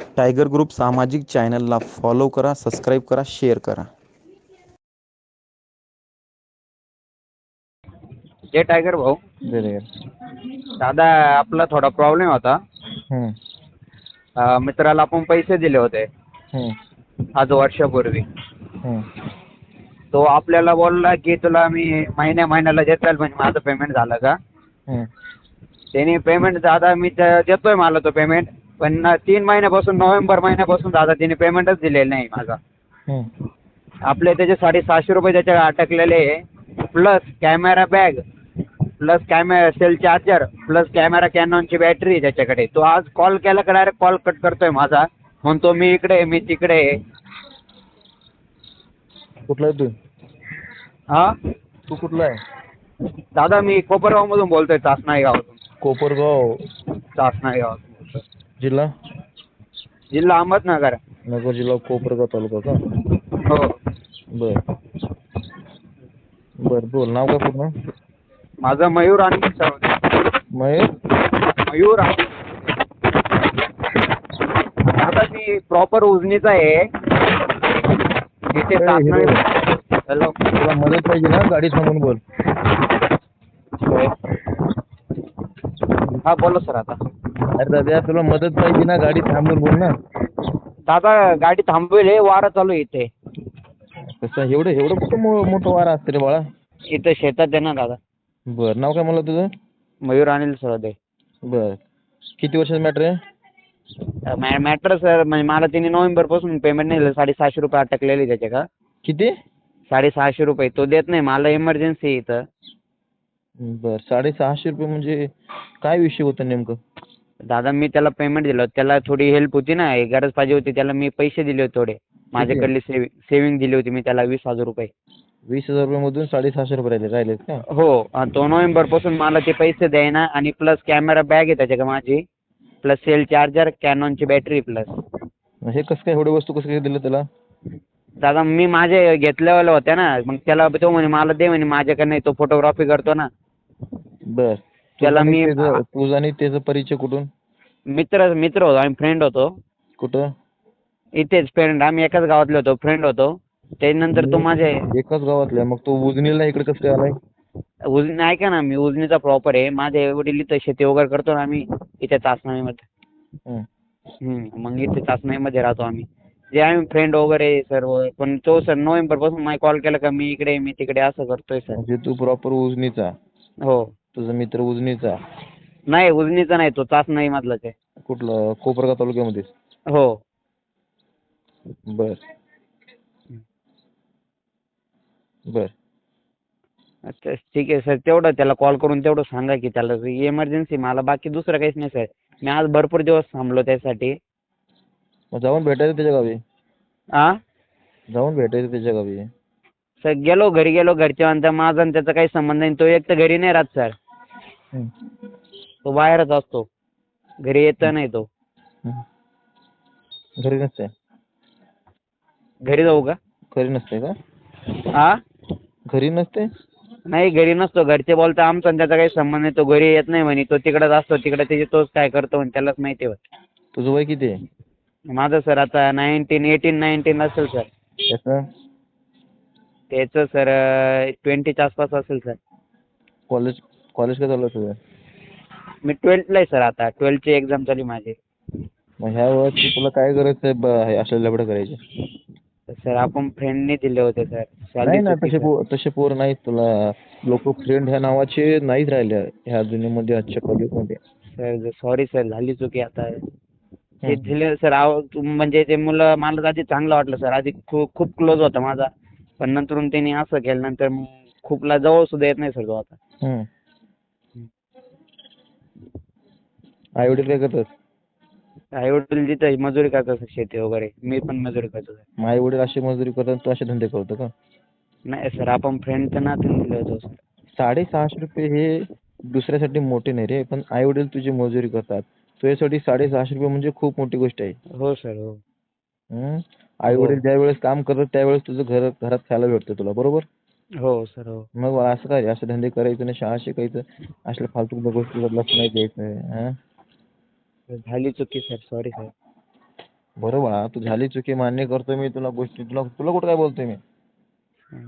Tiger group सामाजिक चॅनलला follow करा सबस्क्राईब करा शेअर करा. जय टायगर भाऊ. दे दादा आपला थोडा प्रॉब्लेम होता. अं, मित्राला आपण पैसे दिले होते. हम्म, आज वर्षापूर्वी. हम्म. तो आपल्याला बोलला की तुला मी महिन्या महिन्याला देताल म्हणजे माझं पेमेंट झालं का. त्याने पेमेंट दादा मी त्या- देतोय मला तो पेमेंट पण तीन महिन्यापासून नोव्हेंबर महिन्यापासून दादा तिने पेमेंटच दिलेलं नाही माझा. हम्म. आपले त्याचे साडेसहाशे रुपये त्याच्या अटकलेले plus camera bag plus camera cell charger plus camera कॅनॉनची battery त्याच्याकडे. तो आज कॉल केला का डायरेक्ट कॉल कट करतोय माझा. म्हणतो मी इकडे आहे, मी तिकडे. आहे. कुठला आहे तू? हा? तू कुठला आहे? दादा मी कोपरगावमधून बोलतोय चासनाई गावातून कोपरगाव. चासनाई बोलतोय. जिल्हा? जिल्हा अहमदनगर. नगर जिल्हा कोपरगाव तालुका का? हो. बर. बर बोल नाव काय पूर्ण? माझं मयूर आणि मयूर? आणि दादा मी प्रॉपर उजनीचा आहे. हिरो. हॅलो तुला मदत पाहिजे ना गाडी थांबून बोल. हा बोला सर आता. अरे दादा तुला मदत पाहिजे ना गाडी थांबून बोल ना. दादा गाडी थांबवेल आहे, वारा चालू आहे इथे. कसं एवढं एवढं कुठं मो- मोठं वारा असतं रे बाळा? इथे शेतात आहे ना दादा. बर नाव काय मला तुझं? मयूर अनिल सरोदे. बर. किती वर्षाचं मॅटर आहे? मॅटर सर म्हणजे मला तिने नोव्हेंबरपासून पेमेंट नाही दिलं साडेसहाशे रुपये अटकलेले त्याचे का किती? साडेसहाशे रुपये तो देत नाही मला इमर्जन्सी इथं. बर साडेसहाशे रुपये म्हणजे काय विषय होता नेमकं? दादा मी त्याला पेमेंट दिलं. त्याला थोडी हेल्प होती ना हे गरज पाहिजे होती. त्याला मी पैसे दिले होते थोडे. माझ्याकडली सेविंग सेविंग दिली होती मी त्याला वीस हजार रुपये. वीस हजार रुपयामधून साडेसहाशे रुपये राहिले राहिलेत का? हो तो नोव्हेंबरपासून मला ते पैसे द्यायना आणि प्लस कॅमेरा बॅग आहे त्याच्याकडे माझी. प्लस सेल चार्जर कॅनॉनची बॅटरी प्लस हे कसं काय एवढे वस्तू कसं काय दिलं त्याला? दादा मी माझे घेतल्यावाल्या होत्या ना. मग त्याला तो म्हणे मला दे म्हणे माझ्याकडे नाही तो फोटोग्राफी करतो ना. बर. त्याला मी- तुझा आणि त्याचा परिचय कुठून? मित्र मित्र होतो आम्ही फ्रेंड होतो. कुठं? इथेच फ्रेंड आम्ही एकाच गावातले होतो फ्रेंड होतो. त्यानंतर तो माझे एकाच गावातला. मग तो उजनीला इकडे कसं काय आलाय? उजनी ऐका ना मी उजनीचा प्रॉपर आहे. माझे वडील इथं शेती वगैरे करतो ना आम्ही इथे चाचणामध्ये हं. हम्म, मग इथे चाचणाईमध्ये राहतो आम्ही. जे आम्ही फ्रेंड वगैरे सर्व पण तो सर नोव्हेंबरपासून मला कॉल केला का मी इकडे मी तिकडे असं करतोय सर. म्हणजे तू प्रॉपर उजनीचा? हो. तुझा मित्र उजनीचा? नाही उजनीचा नाही तो चाचणाई मधलाच आहे कुठला? कोपरगाव तालुक्यामध्ये? हो. बर. बर. अच्छा ठीक आहे सर. तेवढं त्याला कॉल करून तेवढं सांगा की त्याला इमर्जन्सी मला बाकी दुसरं काहीच नाही सर. मी आज भरपूर दिवस थांबलो त्यासाठी. मग जाऊन भेटायचं त्याच्या गावी? आ? जाऊन भेटायचं त्याच्या गावी? सर गेलो घरी गेलो घरचे म्हणतात माझा आणि त्याचा काही संबंध नाही. तो एक तर घरी नाही राहत सर. तो बाहेरच असतो. घरी येत नाही तो. हं. घरी नसते घरी जाऊ का? घरी नसते का? आ? घरी नसते नाही घरी नसतो. घरचे बोलतात आमचा आणि त्याचा काही संबंध नाही. तो घरी येत नाही म्हणे. तो तिकडेच असतो. तिकडे त्याचे तोच काय करतो म्हणे. त्यालाच माहिती होत तुझं वय किती आहे? माझं सर आता नाईन्टीन एटीन नाईन्टीन असेल सर. त्याचं? त्याचं सर ट्वेंटीच्या आसपास असेल सर. कॉलेज कॉलेज काय चालू आहे तुझं? मी ट्वेल्थला आहे सर आता. ट्वेल्थची एक्झाम चालू आहे माझी. मग ह्या तू- तुला काय गरज आहे ब- हे करायची? सर आपण फ्रेंडने दिले होते सर. नाही ना तसे पो तसे पोर नाहीत तुला. लोक फ्रेंड ह्या नावाचे नाहीत राहिले ह्या दुनियेमध्ये आजच्या कलियुगमध्ये सर सॉरी सर झाली चुकी आता. ते दिले सर आव म्हणजे ते मुलं मला आधी चांगलं वाटलं सर. आधी खूप खूप क्लोज होता माझा. पण नंतरून त्यांनी असं केलं नंतर मग खूप ला जवळ सुद्धा येत नाही सर तो आता. हम्म. आई वडील काय करतात? आई वडील जिथं मजुरी करतात शेती वगैरे. मी पण मजुरी करतो. आई वडील अशी मजुरी करतात तू असे धंदे करतो का? नाही सर आपण फ्रेंडच्या नात्याने दिले होतो सर. साडेसहाशे रुपये हे दुसऱ्यासाठी मोठे नाही रे पण आई वडील तुझी मजुरी करतात. तुझ्यासाठी साडेसहाशे रुपये म्हणजे खूप मोठी गोष्ट आहे. हो सर हो? आई वडील ज्या वेळेस काम करतात त्यावेळेस तुझं घर घरात खायला भेटतं तुला बरोबर? हो सर हो. मग असं काय? रे? असं धंदे करायचे नाही शाळा शिकायचं असल्या फालतू गोष्टी लक्ष नाही द्यायचं हा? झाली चुकी सर सॉरी सर बरोबर बाळा तू झाली चुकी मान्य करतो मी तुला गोष्टी तुला तुला कुठं काय बोलतोय मी?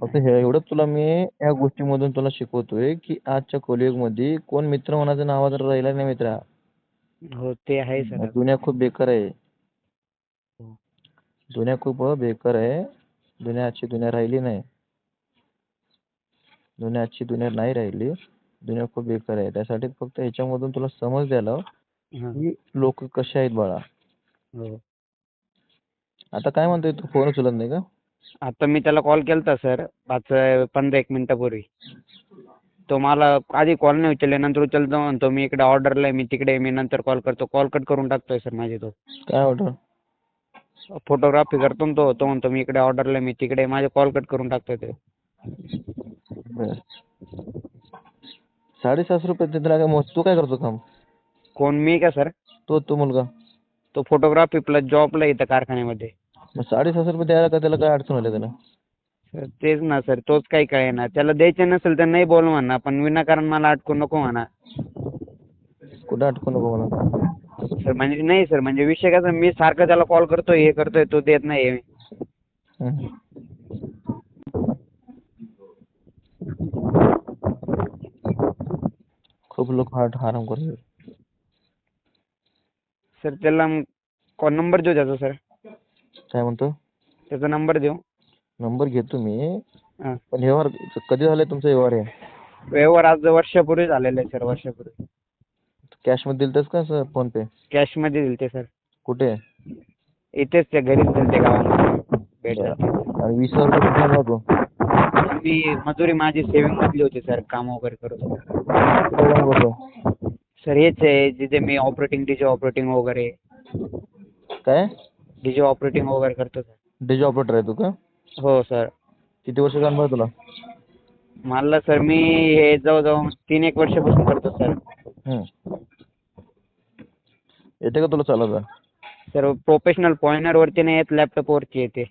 फक्त हे एवढंच तुला मी या गोष्टीमधून तुला शिकवतोय की आजच्या कलियुगमध्ये कोण मित्र म्हणायचं नावाजर राहिला नाही मित्रा. हो ते आहे सर दुनिया खूप बेकार आहे. हो. दुनिया खूप बेकार आहे. दुनिया आजची दुनिया राहिली नाही. दुनिया आजची दुनिया नाही राहिली. दुनिया खूप बेकार आहे. त्यासाठी फक्त ह्याच्यामधून तुला समज द्यायला हा. की लोक कसे आहेत बाळा? हो. आता काय म्हणतोय तू? फोन उचलत नाही का? आता मी त्याला कॉल केलता सर पाच पंधरा एक मिनिटापूर्वी. तो मला आधी कॉल नाही उचलले नंतर उचलतो म्हणतो मी इकडे ऑर्डरला आहे मी तिकडे आहे, मी नंतर कॉल करतो. कॉल कट करून टाकतोय सर माझे तो. काय ऑर्डर फोटोग्राफी करतो ना तो तो म्हणतो मी इकडे ऑर्डरला आहे, मी तिकडे आहे. माझे कॉल कट करून टाकतोय ते. बर. साडेसातशे रुपये ते तुला काय मोज तू काय करतो काम? कोण मी का सर? तो तो मुलगा. तो फोटोग्राफी प्लस जॉबला इथं कारखान्यामध्ये. मग साडेसहाशे रुपये द्यायला का त्याला काय अडचण आली त्याला? सर तेच ना सर. तोच काही कळेना त्याला द्यायचे नसेल तर नाही बोल म्हणा पण विनाकारण मला अटकू नको म्हणा. कुठं अटकू नको मला सर म्हणजे नाही सर. म्हणजे विषय कसा मी सारखं त्याला कॉल करतोय हे करतोय तो देत नाही हम्म. खूप लोक हार्ट आराम करतात सर त्याला कॉल नंबर देऊ त्याचा सर. काय म्हणतो? त्याचा नंबर देऊ. नंबर घेतो मी. हां. पण व्यवहार कधी झालाय तुमचा व्यवहार आहे व्यवहार आज वर्षापूर्वी झालेला आहे सर वर्षापूर्वी. कॅशमध्ये दिलतस का सर फोन पे कॅशमध्ये दिलते सर. कुठे? इथेच ते घरीच दिलते आणि वीस हजार रुपये कुठे आणला तू मी मजुरी माझी सेव्हिंग मधली होती सर काम वगैरे करत होतो कुठे जाऊन बसला? सर हेच आहे जिथे मी ऑपरेटिंग डीजे ऑपरेटिंग वगैरे. काय? डीजे ऑपरेटिंग वगैरे करतो सर डीजे ऑपरेटर आहे तू का? हो सर किती वर्ष आहे तुला? मला सर मी हे जवळजवळ तीन एक वर्षापासून करतो सर हम्म. येते का तुला चालवता सर प्रोफेशनल पॉइंटरवरती नाही येत लॅपटॉपवरती येते.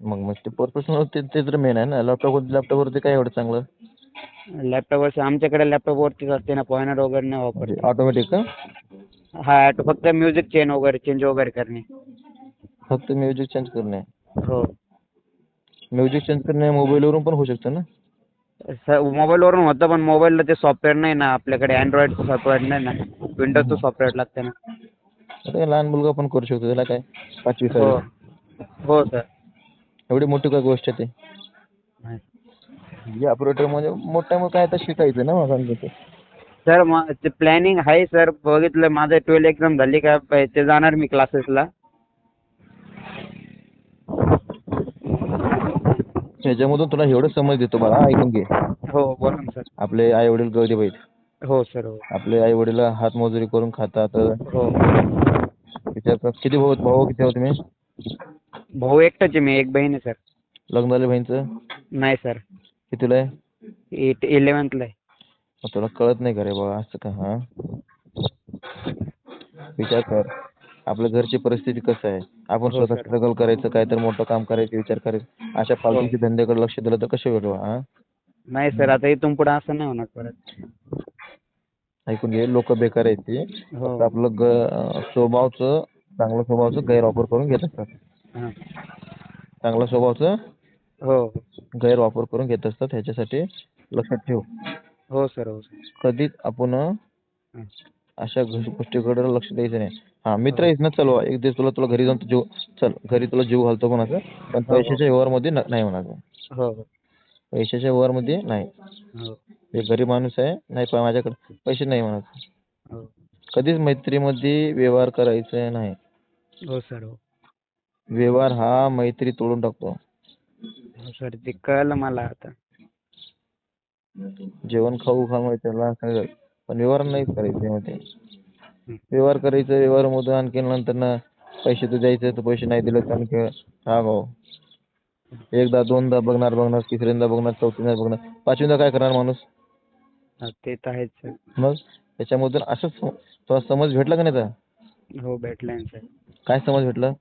मग मग ते प्रोफेशनल ते ते तर मेन आहे ना लॅपटॉप लॅपटॉपवरती काय एवढं चांगलं? लॅपटॉपवर आमच्याकडे लॅपटॉपवरतीच असते ना पॉइंटर वगैरे नाही वापरत. ऑटोमॅटिक का? हा फक्त म्युझिक चेन वगैरे चेंज वगैरे करणे. फक्त म्युझिक चेंज करणे. हो. म्युझिक चेंज करणे मोबाईलवरून पण होऊ शकतं ना? सर मोबाईलवरून होतं पण मोबाईलला ते सॉफ्टवेअर नाही ना आपल्याकडे अँड्रॉइडचं सॉफ्टवेअर नाही ना. विंडोजचं सॉफ्टवेअर लागतं ना. आता लहान मुलगा पण करू शकतो त्याला काय? पाचवी हो सहावी. हो. सर एवढी मोठी काय गोष्ट आहे ती? ऑपरेटर म्हणजे मोठ्या मग काय आता शिकायचं ना मला ते. सर मग ते प्लॅनिंग आहे सर बघितलं माझं ट्वेल्थ एक्झाम झाली का? प- ते जाणार मी क्लासेसला ह्याच्यामधून तुला एवढं समज देतो बाळा ऐकून घे. हो बोला ना सर आपले आई वडील गळदे पाहिजे हो सर हो. आपले आई वडील हातमजुरी करून खातात. हो. विचार कर किती भाऊ भाऊ किती आहोत तुम्ही? भाऊ एकटाच आहे मी एक बहीण आहे सर लग्न झालं बहिणीचं? नाही सर कितीला आहे? एट इलेवन्थला आहे. मग तुला कळत नाही का रे बाबा असं का हा? विचार कर. आपल्या घरची परिस्थिती कसं आहे? आपण हो, स्वतः. स्ट्रगल करायचं काय तर मोठं काम करायचं विचार करायचं. अशा फालतूच्या धंद्याकडे लक्ष दिलं तर कसं होईल बा, हा? नाही सर आता इथून पुढे असं नाही होणार परत. ऐकून घे लोक बेकार आहेत ते. हो. फक्त आपलं ग अं, स्वभावचं चांगलं स्वभावाचं गैरवापर करून घेत असतात हां. चांगल्या स्वभावाचं हो. गैरवापर करून घेत असतात ह्याच्यासाठी लक्षात ठेव. हो सर हो सर. कधीच आपण हं. अशा घ- गोष्टीकडे लक्ष द्यायचं नाही. हा मित्र आहेस ना चलवा एक दिवस तुला तुला घरी जाऊन तू जीव चल घरी तुला जीव घालतो म्हणायचं पण हो, हो. पैशाच्या व्यवहारमध्ये न- नाही म्हणायचं हो हो. पैशाच्या व्यवहारमध्ये नाही. हो. एक गरीब माणूस आहे नाही पण माझ्याकडे पैसे नाही म्हणायचं हो. कधीच मैत्रीमध्ये व्यवहार करायचा नाही. हो सर हो. व्यवहार हा मैत्री तोडून टाकतो. हो सर ते कळलं मला आता. जेवण खाऊ खा माहिती त्याला पण व्यवहार नाही करायचे त्यामध्ये व्यवहार करायचं व्यवहारामधून आणखी नंतर ना पैसे तर द्यायचे तर पैसे नाही दिले तर आणखी हा भाऊ. एकदा दोनदा बघणार बघणार तिसऱ्यांदा बघणार चौथ्यांदा बघणार. पाचवींदा काय करणार माणूस? हा, ते तर आहेच सर. मग? त्याच्यामधून असंच सम- तुला समज भेटला का नाही आता? हो भेटलं ना सर. काय समज भेटलं?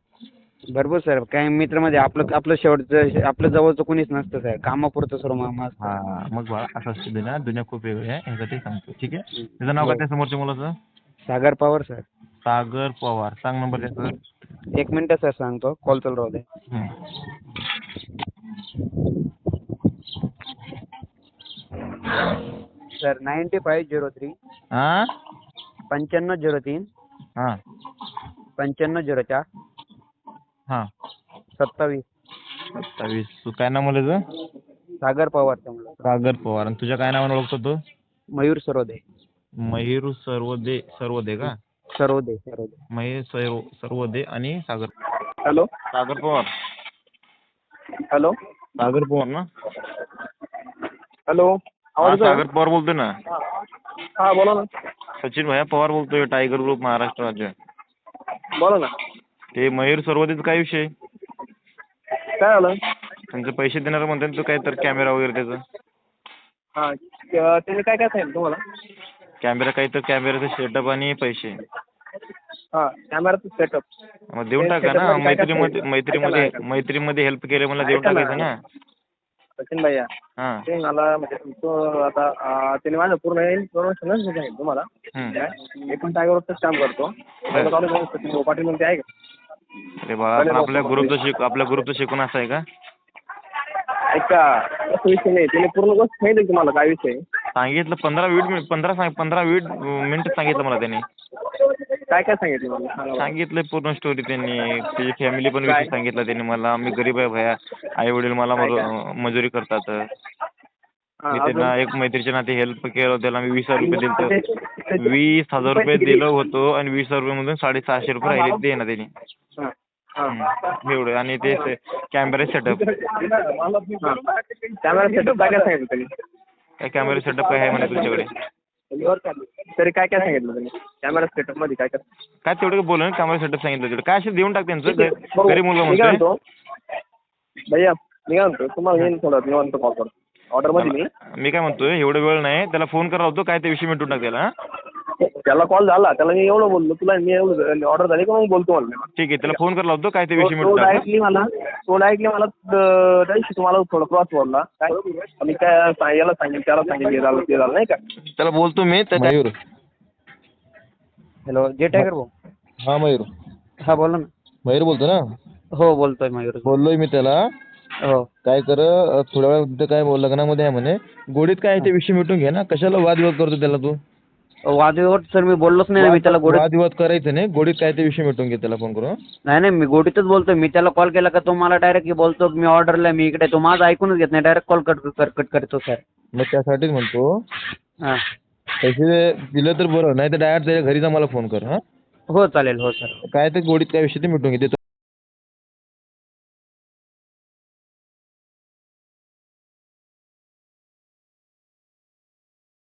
भरपूर सर. काही मित्रामध्ये आपलं आपलं शेवटचं आपलं जवळचं कोणीच नसतं सर. कामापुरतं सर मामा असतं. हा मग बाळा असं असते दुनिया दुनिया खूप वेगळी आहे. ह्यासाठी सांगतो. ठीक आहे? त्याचं नाव काय त्या समोरच्या मुलाचं? सागर पवार सर. सागर पवार. सांग नंबर त्याचा. एक मिनटं सर सांगतो. कॉल चालू राहू दे. हं. Sir ninety five zero three. हा पंच्याण्णव झिरो तीन. हा. पंच्याण्णव झिरो चार. हा. सत्तावीस. सत्तावीस. तू काय नाव तुझं? सागर पवार सागर पवार. आणि तुझ्या काय नावाने ओळखतो तू? मयूर सरोदे. मयूर सर्वदे सर्वदे का? सरोदे सरोदे. मयूर सर्व सर्वदे आणि सागर. हॅलो. सागर पवार. हॅलो. सागर पवार ना? हॅलो. हा, आवाज येतोय? सागर पवार बोलतोय ना? हा बोला ना. सचिन भैया पवार बोलतोय टायगर ग्रुप महाराष्ट्र राज्य. बोला ना. ते मयूर सर्वदेचं काय विषय? काय झालं? त्यांचे पैसे देणार म्हणते ना तू काय तर कॅमेरा वगैरे त्याचं. हा त्या- त्यांनी काय काय सांगितलं तुम्हाला? कॅमेरा काही तर कॅमेराचं सेटअप आणि पैसे. हा कॅमेराचं सेटअप मग देऊन टाका ना काय काय मैत्रीमध्ये? मैत्रीमध्ये. मैत्रीमध्ये हेल्प केले मला देऊन. टाकायचं ना. सचिन भैया हां. ते मला म्हणजे तो आता अं, त्यांनी माझं पूर्ण इन्फॉर्मेशनच सांगितलं तुम्हाला. हं. काय मी पण टायगरवरच काम करतो. चालू आहे सचिन भाऊ पाटील म्हणते आहे का अरे बाळा आपण आपल्या ग्रुपचं शिक आपल्या ग्रुपचं शिकून असं आहे का? ऐका असं विषय नाही. त्याने पूर्ण गोष्ट सांगितली तुम्हाला काय विषय? सांगितलं पंधरा वीस मिनिट पंधरा सांग पंधरा वीस मिनिट सांगितलं मला त्यांनी. काय काय सांगितलं मला? सांगा बरं. सांगितलं पूर्ण स्टोरी त्यांनी. त्याची फॅमिली पण काय? विषय सांगितला त्यांनी मला. मी गरीब आहे भया. आई वडील मला मजू- मजुरी करतात. हा, मी अजून? त्यांना एक मैत्रीच्या नाते हेल्प केलं त्याला मी वीस हजार रुपये दिले वीस हजार रुपये? दिलं होतो आणि वीस हजार रुपयेमधून साडेसहाशे रुपये राहिले ते ना त्यांनी. एवढं. आणि ते कॅमेरा सेटअप कॅमेरा सेटअप काय काय सांगितलं काय कॅमेरा सेटअप काय आहे म्हणे तुमच्याकडे? तरी काय काय सांगितलं त्यांनी कॅमेरा सेटअपमध्ये काय काय? काय तेवढं बोल ना कॅमेरा सेटअप सांगितलं तेवढं. काय असेल देऊन टाक त्यांचं. घरी मुलगा म्हणतो? भैया मी काय म्हणतो? तुम्हाला येईन थोडं निवांत कॉल करतो ऑर्डरमध्ये मी. काय म्हणतोय? एवढं वेळ नाही. त्याला फोन करा होतो. काय ते विषय मिटून टाक त्याला हा? त्याला कॉल झाला. त्याला मी एवढं बोललो. तुला मी एवढं ऑर्डर झाली का मग बोलतो म्हणलं ठीक आहे त्याला फोन करा होतो काय ते विषय तो हा? डायरेक्टली मला तो डायरेक्टली मला अं, त्या दिवशी तुम्हाला थोडं क्रॉस बोलला. काय? मी काय सा- याला सांगेल त्याला सांगेल हे झालं ते झालं नाही का? त्याला बोलतो मी मयूर. हॅलो जे टायगर भाऊ. हा मयूर. हा बोला ना. मयूर बोलतो ना? हो बोलतोय मयूर. बोललोय मी त्याला. हो. काय कर अ, थोड्या वेळा काय बोल- लग्नामध्ये आहे म्हणे. गोडीत काय ते विषय मिटून घे ना. कशाला वादविवाद करतो त्याला तू? वादविवाद सर मी बोललोच नाही ना मी त्याला गोडीत वादविवाद करायचं नाही गोडीत काय ते विषय मिटून घे त्याला फोन करून नाही नाही मी गोडीतच बोलतोय. मी त्याला कॉल केला का तो मला डायरेक्ट बोलतो मी ऑर्डरला मी इकडे तो माझं ऐकूनच घेत नाही. डायरेक्ट कॉल कट कट करतो सर मग त्यासाठीच म्हणतो हां. पैसे दिलं तर बरं नाही तर डायरेक्ट त्याच्या घरी जा मला फोन कर हा. हो चालेल हो सर काय ते गोडीत काय विषय ते मिटून घे देतो